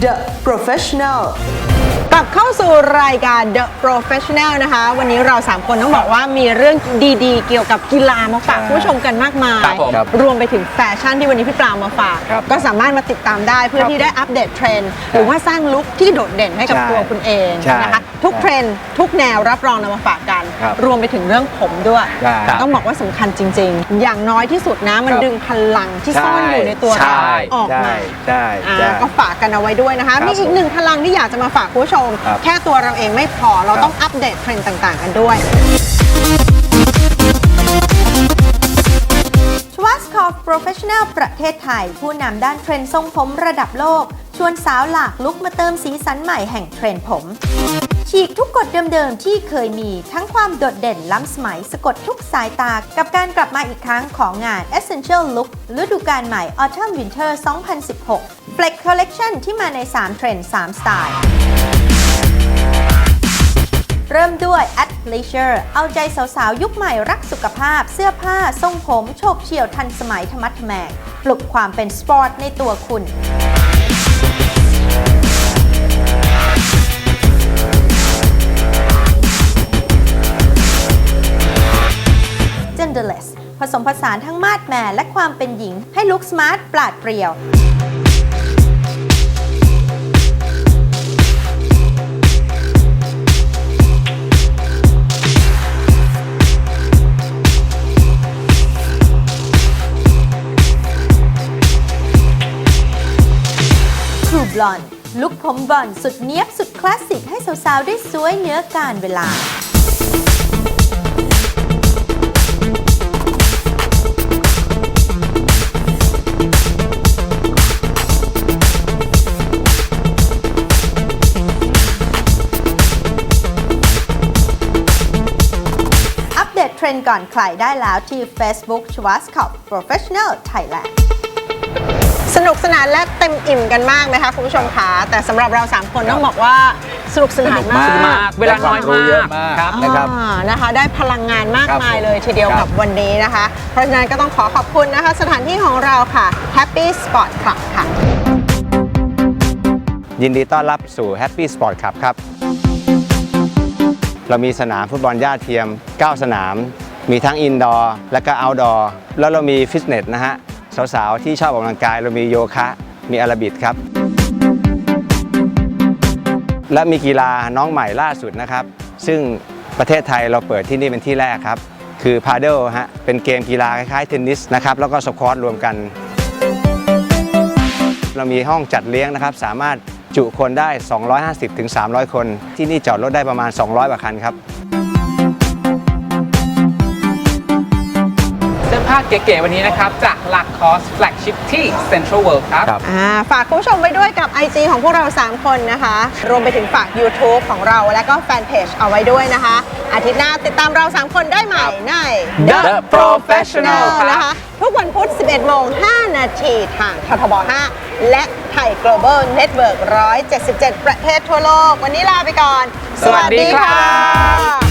The Professional กลับเข้าสู่รายการ The Professional นะคะ วันนี้เรา 3 คนต้องบอกว่ามีเรื่องดีๆ เกี่ยวกับกีฬามาฝากคุณผู้ชมกันมากมาย ครับผมครับรวมไปถึงแฟชั่นที่วันนี้พี่ปลามาฝาก ครับก็สามารถมาติดตามได้เพื่อครับที่ได้อัปเดตเทรนด์หรือว่าสร้างลุคที่โดดเด่นให้กับใช่ตัวคุณเองใช่นะคะทุกใช่เทรนด์ทุกแนวรับรองนำมาฝากกัน ครับรวมไปถึงเรื่องผมด้วย ใช่ครับต้องบอกว่าสำคัญจริง ๆ อย่างน้อยที่สุดนะมันครับ ดึงพลังที่ซ่อนอยู่ในตัวใช่เราออกใช่มา ใช่อ่าใช่ ก็ฝากกันเอาไว้ด้วยนะคะ ครับมีอีกหนึ่งพลังที่อยากจะมาฝากคุณผู้ชม ครับ แค่ตัวเราเองไม่พอเราครับต้องอัปเดตเทรนด์ต่างๆ กันด้วย ชวัสคอฟ Professional ประเทศไทย ผู้นำด้านเทรนด์ทรงผมระดับโลก ชวนสาวหลากลุกมาเติมสีสันใหม่แห่งเทรนด์ผม ฉีกทุกกฎเดิมๆ ที่เคยมีทั้งความโดดเด่นล้ำสมัยสะกดทุกสายตา กับการกลับมาอีกครั้งของงาน Essential Look ฤดูกาลใหม่ Autumn Winter 2016 Flex Collection ที่มาใน 3 เทรนด์ 3 สไตล์ เริ่มด้วย at leisure เอาใจสาวๆ ยุคใหม่รักสุขภาพ เสื้อผ้า ทรงผม โฉบเฉี่ยวทันสมัยธรรมัดแมงปลุกความเป็นสปอร์ตในตัวคุณ genderless ผสมผสานทั้งมาดแมนและความเป็นหญิงให้ลุคสมาร์ทปราดเปรียว True Blonde ลุคผมบอนสุดเนี้ยบสุดคลาสสิกให้สาวๆ ได้สวยเนื้อการเวลา อัปเดตเทรนด์ก่อนใครได้แล้วที่ Facebook c h w a s c o p Professional Thailand สนุกสนานและเต็มอิ่มกันมากไหมคะคุณผู้ชมคะแต่สำหรับเรา3คนต้องบอกว่าสนุกสนานมาก มากเวลาน้อยมากได้ควรู้เยอะมากครับนะครับ อ่านะคะ ได้พลังงานมากครับมายเลยทีเดียวครับ กับวันนี้นะคะ เพราะฉะนั้นก็ต้องขอขอบคุณนะคะ สถานที่ของเราค่ะ Happy Sport Club ค่ะ ยินดีต้อนรับสู่ Happy Sport Club ครับ เรามีสนามฟุตบอลหญ้าเทียม 9 สนาม มีทั้งอินดอร์และก็เอาท์ดอร์ แล้วเรามีฟิตเนสนะฮะ สาวๆ ที่ชอบออกกำลังกายเรามีโยคะมีอาราบิดครับ และมีกีฬาน้องใหม่ล่าสุดนะครับ ซึ่งประเทศไทยเราเปิดที่นี่เป็นที่แรกครับ คือพาเดลฮะเป็นเกมกีฬาคล้ายๆเทนนิสนะครับแล้วก็สควอตรวมกัน เรามีห้องจัดเลี้ยงนะครับ สามารถจุคนได้ 250ถึง300 คน ที่นี่จอดรถได้ประมาณ 200กว่าคันครับ เสื้อผ้าเก๋ๆวันนี้นะครับ จากหลักคอสแฟลกชิพที่ Central World ครับ ครับ อ่าฝากคุณผู้ชมไว้ด้วยกับ IG ของพวกเรา 3 คนนะคะ รวมไปถึงฝาก YouTube ของเราและก็แฟนเพจเอาไว้ด้วยนะคะ อาทิตย์หน้าติดตามเรา 3 คนได้ใหม่ใน The Professional ครับ นะคะทุกวันพุธ 11 โมง 5 นาทีทางททบ 5 และไทย Global Network 177 ประเทศทั่วโลก วันนี้ลาไปก่อน สวัสดีครับสวัสดีค่ะ